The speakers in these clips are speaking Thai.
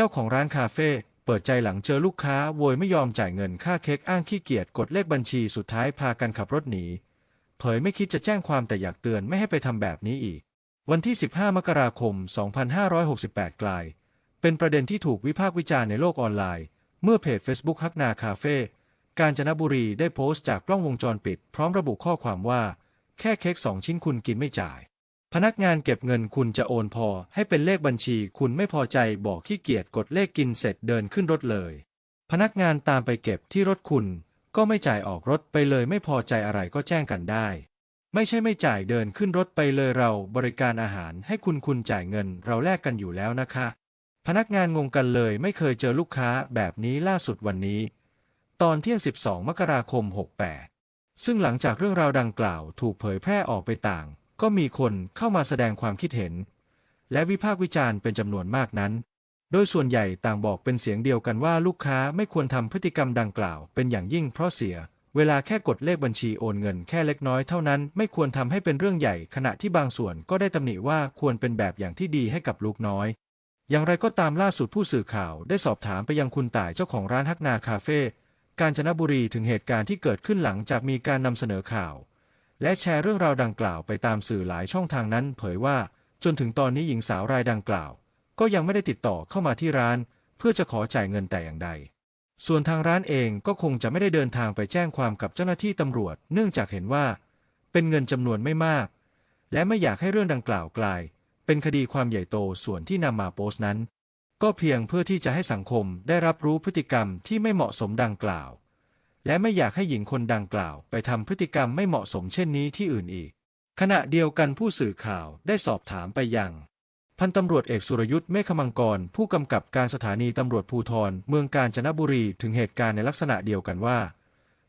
จ้าของร้านคาเฟ่เปิดใจหลังเจอลูกค้าโวยไม่ยอมจ่ายเงินค่าเค้กอ้างขี้เกียจกดเลขบัญชีสุดท้ายพากันขับรถหนี เผยไม่คิดจะแจ้งความแต่อยากเตือนไม่ให้ไปทำแบบนี้อีก วันที่ 15 มกราคม 2568 กลาย เป็นประเด็นที่ถูกวิพากษ์วิจารณ์ในโลกออนไลน์ เมื่อเพจ Facebook ฮักนาคาเฟ่กาญจนบุรีได้โพสต์จากกล้องวงจรปิด พร้อมระบุข้อความว่า แค่เค้กสองชิ้นคุณกินไม่จ่าย พนักงานเก็บเงินคุณจะโอนพอให้เป็นเลขบัญชีคุณไม่พอใจบอกขี้เกียจกดเลขกินเสร็จเดินขึ้นรถเลย พนักงานตามไปเก็บที่รถคุณ ก็ไม่จ่ายออกรถไปเลยไม่พอใจอะไรก็แจ้งกันได้ ไม่ใช่ไม่จ่ายเดินขึ้นรถไปเลยเราบริการอาหารให้คุณคุณจ่ายเงินเราแลกกันอยู่แล้วนะคะ พนักงานงงกันเลยไม่เคยเจอลูกค้าแบบนี้ล่าสุดวันนี้ ตอนเที่ยง 12 มกราคม 68 ซึ่งหลังจากเรื่องราวดังกล่าวถูกเผยแพร่ออกไปต่าง ก็มีคนเข้ามาแสดงความคิดเห็น และวิพากษ์วิจารณ์เป็นจำนวนมากนั้น โดยส่วนใหญ่ต่างบอกเป็นเสียงเดียวกันว่าลูกค้าไม่ควรทำพฤติกรรมดังกล่าว เป็นอย่างยิ่งเพราะเสีย เวลาแค่กดเลขบัญชีโอนเงินแค่เล็กน้อยเท่านั้นไม่ควรทำให้เป็นเรื่องใหญ่ ขณะที่บางส่วนก็ได้ตำหนิว่าควรเป็นแบบอย่างที่ดีให้กับลูกน้อยอย่างไรก็ตามล่าสุดผู้สื่อข่าวได้สอบถามไปยังคุณต่ายเจ้าของร้านฮักนาคาเฟ่กาญจนบุรีถึงเหตุการณ์ที่เกิดขึ้นหลังจากมีการนำเสนอข่าว และแชร์เรื่องราวดังกล่าวไปตามสื่อหลายช่องทางนั้น เผยว่าจนถึงตอนนี้หญิงสาวรายดังกล่าว ก็ยังไม่ได้ติดต่อเข้ามาที่ร้าน เพื่อจะขอจ่ายเงินแต่อย่างใด ส่วนทางร้านเองก็คงจะไม่ได้เดินทางไปแจ้งความกับเจ้าหน้าที่ตำรวจ เนื่องจากเห็นว่า เป็นเงินจำนวนไม่มาก และไม่อยากให้เรื่องดังกล่าวกลาย เป็นคดีความใหญ่โตส่วนที่นำมาโพสต์นั้น ก็เพียงเพื่อที่จะให้สังคมได้รับรู้พฤติกรรมที่ไม่เหมาะสมดังกล่าว และไม่อยากให้หญิงคนดังกล่าว ไปทำพฤติกรรมไม่เหมาะสมเช่นนี้ที่อื่นอีก ขณะเดียวกันผู้สื่อข่าวได้สอบถามไปยัง พันตำรวจเอกสุรยุทธ์เมฆมังกร ผู้กำกับการสถานีตำรวจภูธรเมืองกาญจนบุรีถึงเหตุการณ์ในลักษณะเดียวกันว่า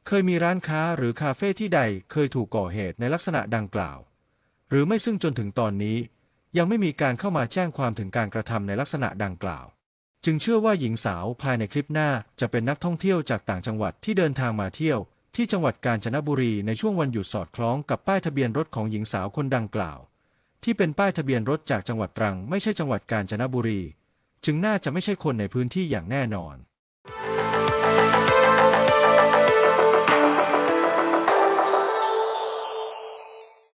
เคยมีร้านค้าหรือคาเฟ่ที่ใดเคยถูกก่อเหตุในลักษณะดังกล่าว หรือไม่ซึ่งจนถึงตอนนี้ ยังไม่มีการเข้ามาแจ้งความถึงการกระทำในลักษณะดังกล่าว จึงเชื่อว่าหญิงสาวภายในคลิปหน้าจะเป็นนักท่องเที่ยวจากต่างจังหวัดที่เดินทางมาเที่ยว ที่จังหวัดกาญจนบุรีในช่วงวันหยุดสอดคล้องกับป้ายทะเบียนรถของหญิงสาวคนดังกล่าว ที่เป็นป้ายทะเบียนรถจากจังหวัดตรัง ไม่ใช่จังหวัดกาญจนบุรี จึงน่าจะไม่ใช่คนในพื้นที่อย่างแน่นอน